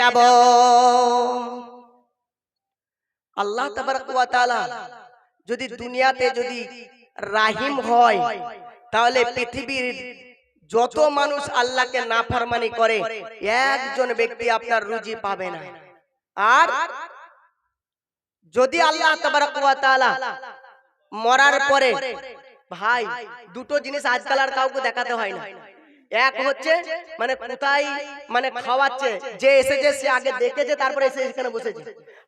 যাব। আল্লাহ যদি দুনিয়াতে যদি রাহিম হয়, তাহলে পৃথিবীর যত মানুষ আল্লাহকে করে, একজন ব্যক্তি আপনার রুজি পাবে না। আর যদি আল্লাহ মরার পরে, ভাই, দুটো জিনিস আজকাল আর কাউকে দেখাতে হয় না। এক হচ্ছে মানে কোথায় মানে খাওয়াচ্ছে, যে এসেছে, সে আগে দেখেছে, তারপরে এসে এখানে বসেছে।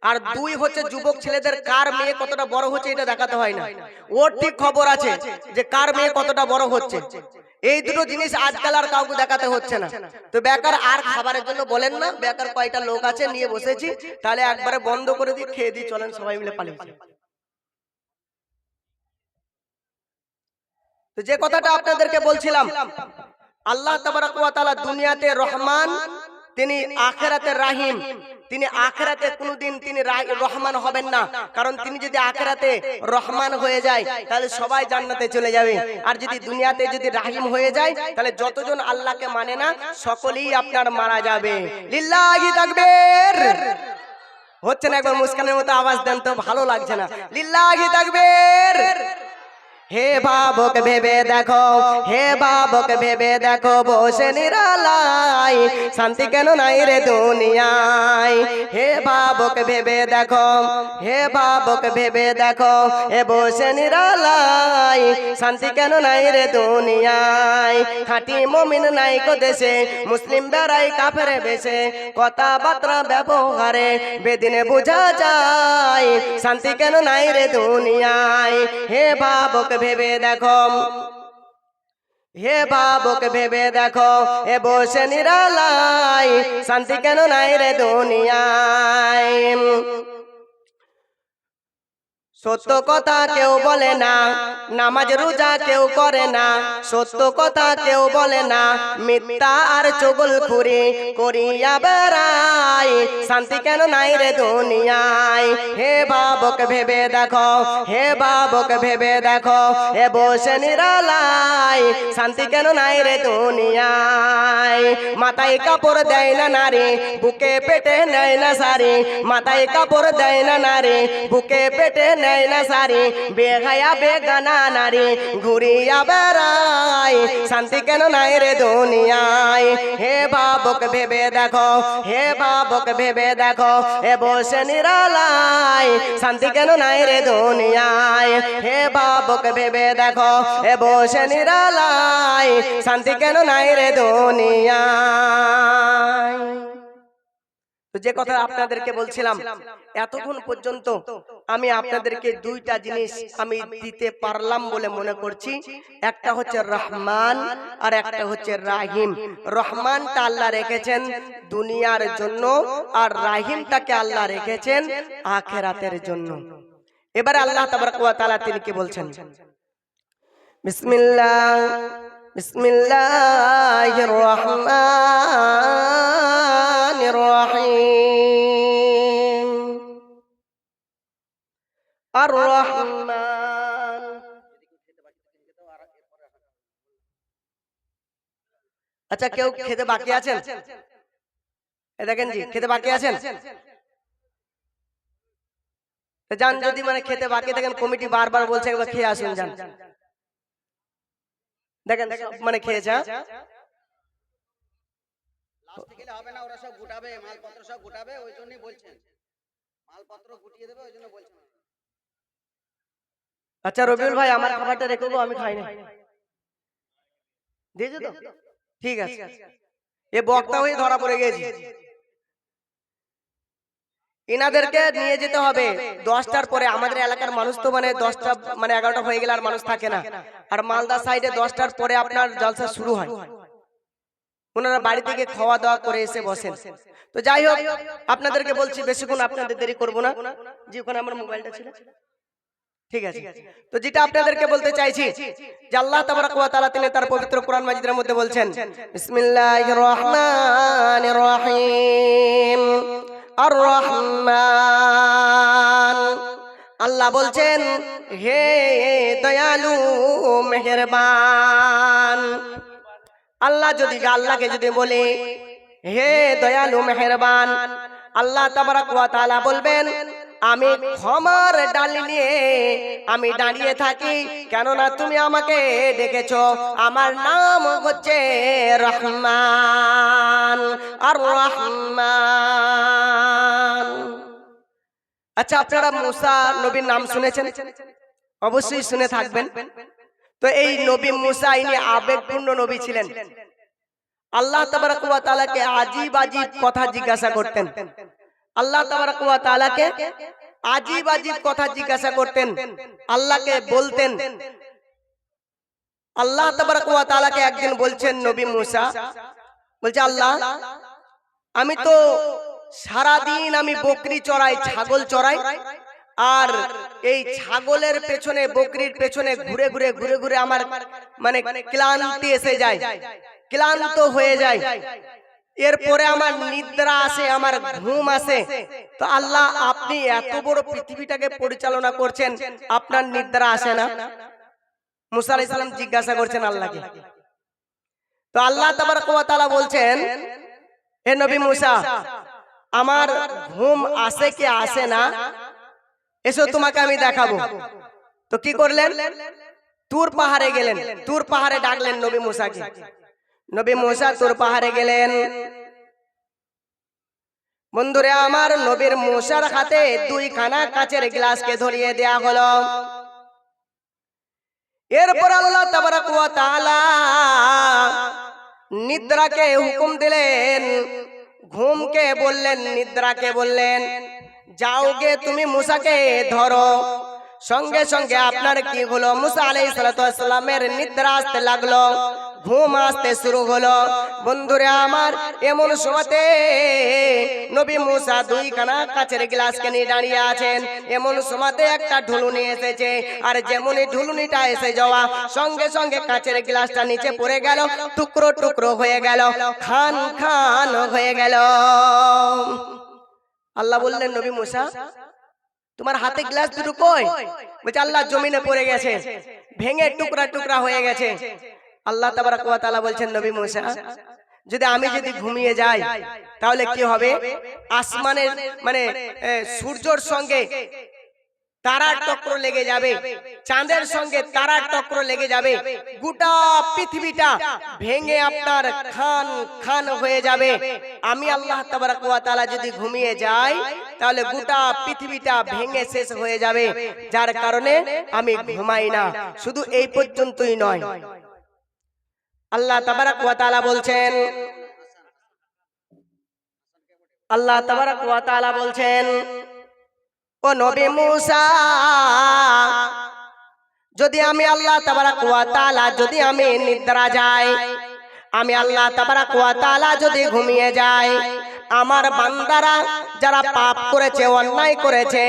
আর দুই হচ্ছে, যুবক ছেলেদের কার মেয়ে কতটা বড় হচ্ছে, এটা দেখাতে হয় না। ওর ঠিক খবর আছে যে কার মেয়ে কতটা বড় হচ্ছে। এই দুটো জিনিস আজকাল আর কাউকে দেখাতে হচ্ছে না। তো বেকার আর খাবারের জন্য বলেন না, বেকার কয়টা লোক আছে, নিয়ে বসেছি, তাহলে একবারে বন্ধ করে দিই, খেয়ে দিই, চলেন সবাই মিলে পালিয়ে। তো যে কথাটা আপনাদেরকে বলছিলাম আল্লাহ তাবারাক দুনিয়াতে রহমান, তিনি আখেরাতে রাহিম। তিনি আখেরাতে কোনোদিন তিনি রহমান হবেন না। কারণ তিনি যদি আখেরাতে রহমান হয়ে যায়, তাহলে সবাই জান্নাতে চলে যাবে। আর যদি দুনিয়াতে যদি রাহিম হয়ে যায়, তাহলে যতজন আল্লাহকে মানে না, সকলেই আপনার মারা যাবে। লিল্লাহি হচ্ছে না একবার মুস্কানের মতো আওয়াজ দেন তো ভালো লাগছে না। লিল্লাহি তাকবীর! হে বাবক ভেবে দেখো, হে বাবক ভেবে দেখো, বসে নিরালাই শান্তি কেন নাই রে দুনিয়ায়? হে বাবক ভেবে দেখো, হে বাবক ভেবে দেখো হে বসে নিরালাই শান্তি কেন নাই রে দুনিয়ায়? খাঁটি মমিন নাই কো দেশে, মুসলিম বেড়াই কাফেরে বেশে, কথাবার্তা ব্যবহারে বেদিনে বোঝা যায়, শান্তি কেন নাই রে দুনিয়ায়? হে বাবক ভেবে দেখো। হে বাবক ভেবে দেখো এ বসে নিরালাই শান্তি কেন নাই রে দুনিয়ায়? সত্য কথা কেউ বলে না, নামাজ রোজা কেউ করে না, সত্য কথা কেউ বলে না, মিথ্যা আর চগল খুরি করিয়া বেড়াই, শান্তি কেন নাই রে দুনিয়ায়? হে বাবক, ভেবে দেখো, হে বাবক, ভেবে দেখো হে বসে নিরালাই শান্তি কেন নাই রে দুনিয়ায়? মাথায় কাপড় দেয় না নারী, বুকে পেটে নেয় না সারি মাথায় কাপড় দেয় না নারী, বুকে পেটে নেয় না সারি বেগায়া বেগানা নারী, ঘুরিয়া বেড়াই শান্তি কেন নাই রে দুনিয়ায়? হে বাবক, ভেবে দেখো, হে বাবক, ভেবে দেখো হে বসে নিরালাই শান্তি কেন নাই রে দুনিয়ায়? হে বাবক, ভেবে দেখো হে বসে নিরালাই শান্তি কেন নাই রে তো যে কথা আপনাদেরকে বলছিলাম এতক্ষণ পর্যন্ত আমি আপনাদেরকে দুইটা জিনিস আমি দিতে পারলাম বলে মনে করছি। একটা হচ্ছে রহমান আর একটা হচ্ছে রাহিম। রহমানটা আল্লাহ রেখেছেন দুনিয়ার জন্য আর রাহিমটাকে আল্লাহ রেখেছেন আখেরাতের জন্য। এবারে আল্লাহ তাআলা তিনি কি বলছেন? বিসমিল্লাহ। বিসমিল্লাহির রহমানির রহিম আর রহমান আচ্ছা কেউ খেতে বাকি আছেন? দেখেন জি, খেতে বাকি আছেন? যান, যদি মানে খেতে বাকি থাকেন, কমিটি বারবার বলছে, একবার খেয়ে আসুন, যান। দেখেন মানে খেয়েছে? লাস্টে গেলে হবে না ওরা সব গুটাবে মালপত্র সব গুটাবে ওই জন্যই বলছেন। মালপত্র গুটিয়ে দেবে ওই জন্য বলছেন। আচ্ছা রবিউল ভাই আমার খাবারটা রেখে গো আমি খাই না। দিয়েছ তো? ঠিক আছে। এ বক্তা হয়ে ধরা পড়ে গেছি। এনাদেরকে নিয়ে যেতে হবে। দশটার পরে আমাদের এলাকার মানুষ তো মানে দশটা মানে এগারোটা হয়ে গেলে আর মানুষ থাকে না। আর মালদা সাইডে দশটার পরে আপনার জলসা শুরু হয়। ওনারা বাড়ি থেকে খাওয়া দাওয়া করে এসে বসেন। তো যাই হোক আপনাদেরকে বলছি বেশিক্ষণ আপনাদের দেরি করব না। যে ওখানে আমার মোবাইলটা ছিল। ঠিক আছে। তো যেটা আপনাদেরকে বলতে চাইছি যে আল্লাহ তাবারাক ওয়া তাআলা তিনি তার পবিত্র কোরআন মাজিদের মধ্যে বলছেন বিসমিল্লাহির রহমানির রহিম। আর রহমান আল্লাহ বলছেন, হে দয়ালু মেহেরবান। আল্লাহ যদি আল্লাহকে যদি বলি, হে দয়ালু মেহেরবান, আল্লাহ তাবারাক ওয়া বলবেন আমি ক্ষমার ডালি নিয়ে আমি দাঁড়িয়ে থাকি। কেননা তুমি আমাকে ডেকেছো। আমার নাম হচ্ছে রহমান। আর রহমান। আচ্ছা আপনারা মুসা নবীর নাম শুনেছেন? অবশ্যই শুনে থাকবেন। তো এই নবী মুসা, ইনি আবেগপূর্ণ নবী ছিলেন। আল্লাহ তাবারাক ওয়া তাআলাকে আজীব আজীব কথা জিজ্ঞাসা করতেন। আল্লাহ তাআলাকে আজীব আজীব কথা জিজ্ঞাসা করতেন, আল্লাহকে বলতেন। আল্লাহ তাআলাকে একদিন বলছেন নবী মুসা, বলছে, আল্লাহ, আমি তো সারা দিন আমি বকরি চড়াই, ছাগল চড়াই, আর এই ছাগলের পেছনে, বকরির পেছনে ঘুরে ঘুরে ঘুরে ঘুরে আমার মানে ক্লান্তি এসে যায়, ক্লান্ত হয়ে যায়। এরপরে আমার নিদ্রা আসে আমার ঘুম আসে। তো আল্লাহ আপনি এত বড় পৃথিবীটাকে পরিচালনা করছেন আপনার নিদ্রা আসে না? মুসা আলাইহিস সালাম জিজ্ঞাসা করছেন আল্লাহকে। তো আল্লাহ তাআলা বলছেন হে নবী মুসা আমার ঘুম আসে কি আসে না? এসো তোমাকে আমি দেখাবো। তো কি করলেন? তুর পাহাড়ে গেলেন। তুর পাহাড়ে ডাকলেন নবী মুসাকে। নবী মুসা তুর পাহাড়ে গেলেন। বন্ধুরে আমার নবীর মুসার হাতে দুই খানা কাচের গ্লাসকে ধরিয়ে দেয়া হলো। এরপর আল্লাহ তাবারাক ওয়া তাআলা নিদ্রাকে হুকুম দিলেন। ঘুমকে বললেন নিদ্রাকে বললেন। যাও গে তুমি মুসাকে ধরো। সঙ্গে সঙ্গে আপনার কি হলো? মুসা আলাইহিস সালামের নিদ্রা আসতে লাগল। ঘুম আসতে শুরু হলো। বন্ধুরে আমার, এমন সময়তে নবী মুসা দুই খানা কাচের গ্লাসকে নিয়ে দাঁড়িয়ে আছেন। এমন সময়তে একটা ঢুলুনি এসেছে, আর যেমনই ঢুলুনিটা এসে যাওয়া, সঙ্গে সঙ্গে কাচের গ্লাসটা নিচে পড়ে গেল, টুকরো টুকরো হয়ে গেল, খান খান হয়ে গেল। আল্লাহ বললেন, নবী মুসা, তোমার হাতে গ্লাস দুটো কই? বলছে, আল্লাহ জমিনে পড়ে গেছে, ভেঙে টুকরা টুকরা হয়ে গেছে। আল্লাহ তাবারাক ওয়া তাআলা বলছেন, নবী মুসা, যদি আমি যদি ঘুমিয়ে যাই, তাহলে কি হবে? আসমানের মানে সূর্যর সঙ্গে তারার টক্র লেগে যাবে, চাঁদের সঙ্গে তারার টক্র লেগে যাবে, গোটা পৃথিবীটা ভেঙে আপনার খান খান হয়ে যাবে। আমি আল্লাহ ওয়া যদি ঘুমিয়ে যাই, তাহলে গোটা পৃথিবীটা ভেঙে শেষ হয়ে যাবে। যার কারণে আমি ঘুমাই না। শুধু এই পর্যন্তই নয় আল্লাহ তাবারাক ওয়া তাআলা বলছেন, আল্লাহ তাবারাক ওয়া তাআলা বলছেন, ও নবী মুসা, যদি আমি আল্লাহ তাবারক ওয়া তাআলা, যদি আমি নিদ্রা যাই, আমি আল্লাহ তাবারক ওয়া তাআলা যদি ঘুমিয়ে যাই আমার বান্দারা যারা পাপ করেছে, অন্যায় করেছে,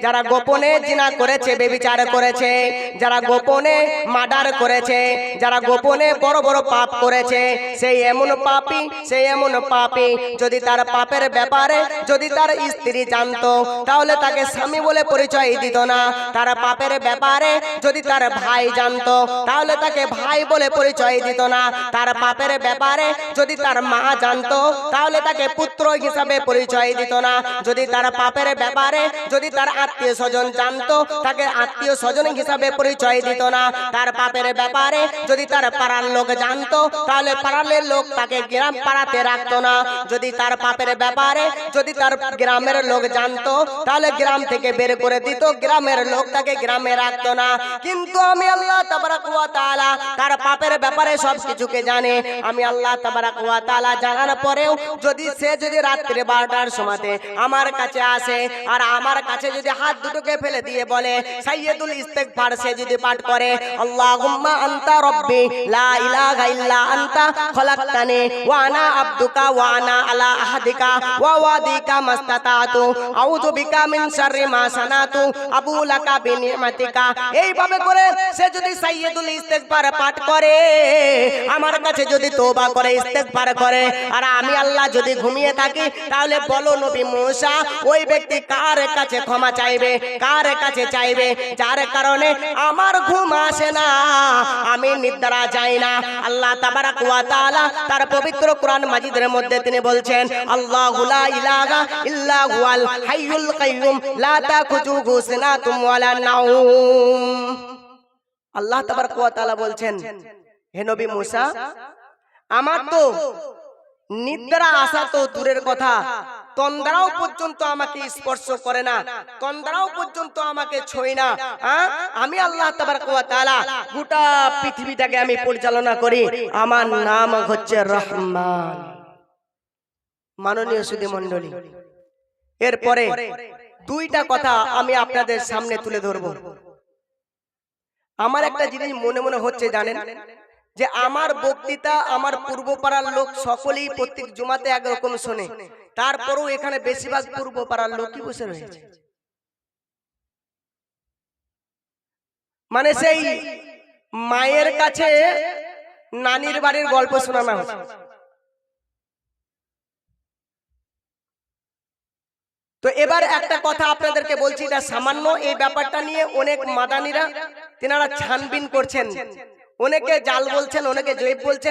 যারা গোপনে জিনা করেছে, বেবিচার করেছে, যারা গোপনে মার্ডার করেছে, যারা গোপনে বড় বড় পাপ করেছে, সেই এমন পাপী, সেই এমন পাপী, যদি তার পাপের ব্যাপারে যদি তার স্ত্রী জানতো, তাহলে তাকে স্বামী বলে পরিচয় দিত না। তার পাপের ব্যাপারে যদি তার ভাই জানতো, তাহলে তাকে ভাই বলে পরিচয় দিত না। তার পাপের ব্যাপারে যদি তার মা জানতো, তাহলে তাকে পুত্র হিসাবে পরিচয় দিত না। যদি তার পাপের ব্যাপারে যদি তার আত্মীয় স্বজন জানতো, তাকে আত্মীয় স্বজন হিসাবে পরিচয় দিত না। তার পাপের ব্যাপারে যদি তার পাড়ার লোক জানতো, তাহলে পাড়ার লোক তাকে গ্রাম পাড়াতে রাখতো না। যদি তার পাপের ব্যাপারে যদি তার গ্রামের লোক জানতো, তাহলে গ্রাম থেকে বের করে দিত। গ্রামের লোক তাকে গ্রামে রাখতো না। কিন্তু আমি আল্লাহ তাআলা তার পাপের ব্যাপারে সব কিছুকে জানে। আমি আল্লাহ তাআলা জানার পরেও যদি সে যদি রাত্রে বারোটার সময়তে আমার কাছে আসে আর আমার কাছে যদি হাত দুটোকে ফেলে দিয়ে বলে সাইয়্যিদুল ইস্তেগফার সে যদি পাঠ করে, আল্লাহুম্মা আনতা রব্বি, লা ইলাহা ইল্লা আনতা খলাকতানি, ওয়া আনা আবদুকা, ওয়া আনা আলা আহাদিকা, ওয়া ওয়াদিকা মাস্তাতাতু, আউযু বিকা মিন শাররি মা সানাতু, আবু লাকা বিনিমাতিকা এইভাবে করে সে যদি সাইয়্যিদুল ইস্তেগফার পাঠ করে, আমার কাছে যদি তওবা করে, ইস্তেগফার করে, আর আমি আল্লাহ যদি ঘুমিয়ে থাকি তাহলে বলো নবী মুসা, ওই ব্যক্তি কার কাছে ক্ষমা চাইবে? কার কাছে চাইবে? যার কারণে আমার ঘুম আসে না, আমি নিদ্রা যাই না। আল্লাহ তাবারাক ওয়া তাআলা তার পবিত্র কোরআন মাজিদের মধ্যে তিনি বলছেন, আল্লাহু লা ইলাহা ইল্লা হুয়াল হাইয়ুল কাইয়ুম, লা তাখুযুহু সিনাতুম ওয়ালা নাওম। আল্লাহ তাবারাক ওয়া তাআলা বলছেন, হে নবী মুসা, আমার তো নিদ্রা আসা তো দূরের কথা। তন্দ্রাও পর্যন্ত আমাকে স্পর্শ করে না। তন্দ্রাও পর্যন্ত আমাকে ছুঁই না। হ্যাঁ? আমি আল্লাহ তাআলা গোটা পৃথিবীটাকে আমি পরিচালনা করি। আমার নাম হচ্ছে রহমান। মাননীয় সুধী মণ্ডলী, এরপরে দুইটা কথা আমি আপনাদের সামনে তুলে ধরবো। আমার একটা জিনিস মনে মনে হচ্ছে জানেন? যে আমার বক্তৃতা আমার পূর্ব পাড়ার লোক সকলেই প্রত্যেক জুমাতে একরকম শোনে। তারপরেও এখানে বেশিরভাগ পূর্ব পাড়ার লোকই বসে রয়েছে। মানে সেই মায়ের কাছে নানির বাড়ির গল্প শোনানো হচ্ছে। তো এবার একটা কথা আপনাদেরকে বলছি এটা সামান্য এই ব্যাপারটা নিয়ে অনেক মাদানিরা তেনারা ছানবিন করছেন। অনেকে জাল বলছেন অনেকে জৈব বলছেন।